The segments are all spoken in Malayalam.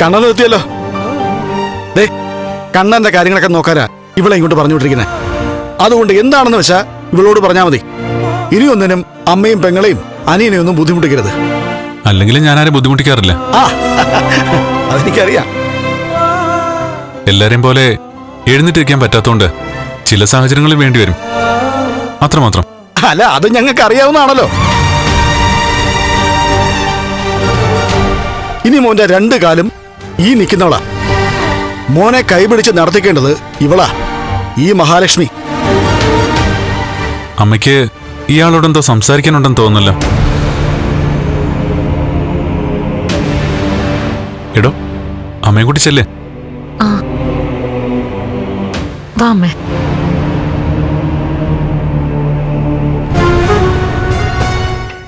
കണ്ണൻ എത്തിയല്ലോ ദേ കണ്ണന്റെ കാര്യങ്ങളൊക്കെ നോക്കാനാ ഇവളെ ഇങ്ങോട്ട് പറഞ്ഞുകൊണ്ടിരിക്കുന്നത് അതുകൊണ്ട് എന്താണെന്ന് വെച്ചാ ഇവളോട് പറഞ്ഞാൽ മതി. ഇനിയൊന്നിനും അമ്മയും പെങ്ങളെയും അനിയനെ ഒന്നും ബുദ്ധിമുട്ടിക്കരുത്. അല്ലെങ്കിൽ ഞാൻ ആരെ ബുദ്ധിമുട്ടിക്കാറില്ല. ആ അതെനിക്കറിയാം. എല്ലാരെയും പോലെ എഴുന്നേറ്റിരിക്കാൻ പറ്റാത്തോണ്ട് ചില സാഹചര്യങ്ങളിൽ വേണ്ടി വരും അത്രമാത്രം. അല്ല അത് ഞങ്ങൾക്ക് അറിയാവുന്നതാണല്ലോ ഇനി മോന്റെ രണ്ട് കാലും ഈ നിൽക്കുന്നവളാ. മോനെ കൈപിടിച്ച് നടത്തിക്കേണ്ടത് ഇവളാ. ഈ മഹാലക്ഷ്മി. അമ്മയ്ക്ക് ഇയാളോടെന്തോ സംസാരിക്കാനുണ്ടെന്ന് തോന്നുന്നല്ലോ. എടോ അമ്മയെ കൂടി ചെല്ലേ.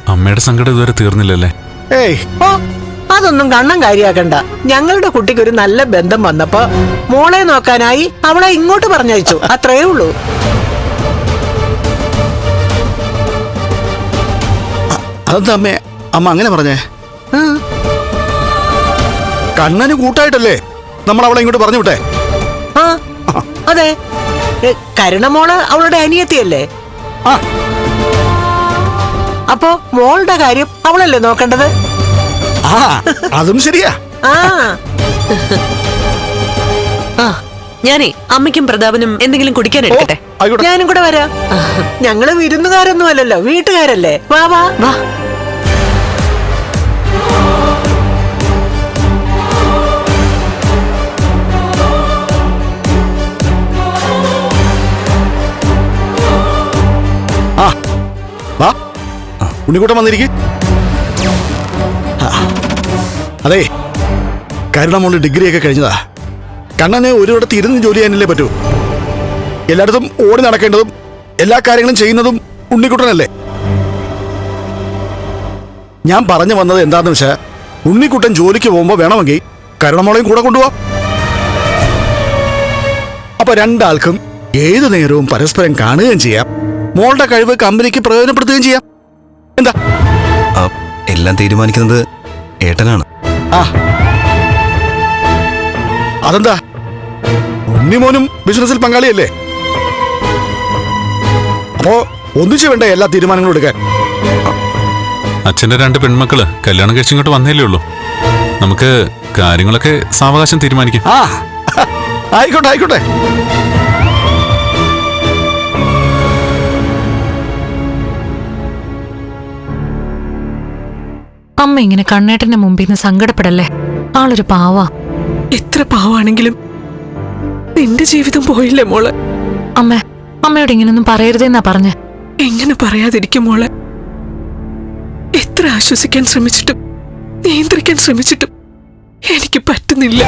അമ്മയുടെ സങ്കടം ഇതുവരെ തീർന്നില്ലല്ലേ? ഏയ് അതൊന്നും കണ്ണം കാര്യാക്കണ്ട. ഞങ്ങളുടെ കുട്ടിക്ക് ഒരു നല്ല ബന്ധം വന്നപ്പോ മോളെ നോക്കാനായി അവളെ ഇങ്ങോട്ട് പറഞ്ഞയച്ചു. അത്രേ ഉള്ളൂ. അതെന്താ അമ്മേ? അമ്മ അങ്ങനെ പറഞ്ഞേ. കണ്ണന് കൂട്ടായിട്ടല്ലേ നമ്മൾ അവളെ ഇങ്ങോട്ട് പറഞ്ഞു വിട്ടേ? ആ അതെ. കരുണമോൾ അവളുടെ അനിയത്തിയല്ലേ? അപ്പോ മോളുടെ കാര്യം അവളല്ലേ നോക്കേണ്ടത്? ആ അതും ശരിയാ. ആ. ആ ഞാനേ അമ്മയ്ക്കും പ്രതാപനും എന്തെങ്കിലും കുടിക്കാൻ എടുക്കട്ടെ? ആയിക്കോട്ടെ. ഞാനും കൂടെ വരാം. ഞങ്ങൾ വിരുന്നുകാരൊന്നും അല്ലല്ലോ വീട്ടുകാരല്ലേ? വാ വാ. വാ. ആ വാ. ഉണ്ണിക്കൂട്ടം വന്നിരിക്കെ. അതെ കരുണമോൾ ഡിഗ്രിയൊക്കെ കഴിഞ്ഞതാ. കണ്ണന് ഒരിടത്ത് ഇരുന്ന് ജോലി ചെയ്യാനല്ലേ പറ്റൂ? എല്ലായിടത്തും ഓടി നടക്കേണ്ടതും എല്ലാ കാര്യങ്ങളും ചെയ്യുന്നതും ഉണ്ണിക്കുട്ടനല്ലേ? ഞാൻ പറഞ്ഞു വന്നത് എന്താന്ന് വെച്ചാ ഉണ്ണിക്കുട്ടൻ ജോലിക്ക് പോകുമ്പോ വേണമെങ്കിൽ കരുണമോളെയും കൂടെ കൊണ്ടുപോവാം. അപ്പൊ രണ്ടാൾക്കും ഏതു നേരവും പരസ്പരം കാണുകയും ചെയ്യാം മോളുടെ കഴിവ് കമ്പനിക്ക് പ്രയോജനപ്പെടുത്തുകയും ചെയ്യാം. എന്താ? എല്ലാം തീരുമാനിക്കുന്നത് ഏട്ടനാണ്. അതെന്താ? ഉണ്ണിമോനും ബിസിനസ്സിൽ പങ്കാളിയല്ലേ? അപ്പോ ഒന്നിച്ചു വേണ്ട എല്ലാ തീരുമാനങ്ങളും എടുക്കാൻ? അച്ഛന്റെ രണ്ട് പെൺമക്കൾ കല്യാണം കഴിച്ചിങ്ങോട്ട് വന്നേലേ ഉള്ളൂ. നമുക്ക് കാര്യങ്ങളൊക്കെ സാവകാശം തീരുമാനിക്കാം. ആയിക്കോട്ടെ ആയിക്കോട്ടെ. അമ്മ ഇങ്ങനെ കണ്ണേട്ടന്റെ മുമ്പിൽ നിന്ന് സങ്കടപ്പെടല്ലേ? ആളൊരു പാവാ. എത്ര പാവാണെങ്കിലും നിന്റെ ജീവിതം പോയില്ലേ മോളെ? അമ്മ അമ്മയോട് ഇങ്ങനൊന്നും പറയരുതെന്നാ പറഞ്ഞ്. എങ്ങനെ പറയാതിരിക്കും മോളെ? എത്ര ആശ്വസിക്കാൻ ശ്രമിച്ചിട്ടും നിയന്ത്രിക്കാൻ ശ്രമിച്ചിട്ടും എനിക്ക് പറ്റുന്നില്ല.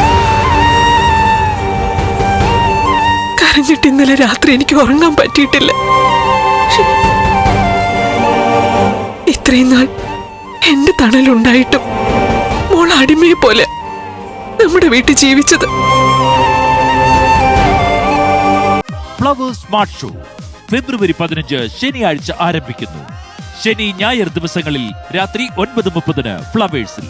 കരഞ്ഞിട്ട് ഇന്നലെ രാത്രി എനിക്ക് ഉറങ്ങാൻ പറ്റിയിട്ടില്ല. ഇത്രയും നാൾ എന്റെ തണലുണ്ടായിട്ടും മോൾ അടിമയെ പോലെ നമ്മുടെ വീട്ടിൽ ജീവിച്ചത്. സ്മാർട്ട് ഷോ ഫെബ്രുവരി പതിനഞ്ച് ശനിയാഴ്ച ആരംഭിക്കുന്നു. ശനി ഞായർ ദിവസങ്ങളിൽ രാത്രി ഒൻപത് മുപ്പതിന് ഫ്ലവേഴ്സിൽ.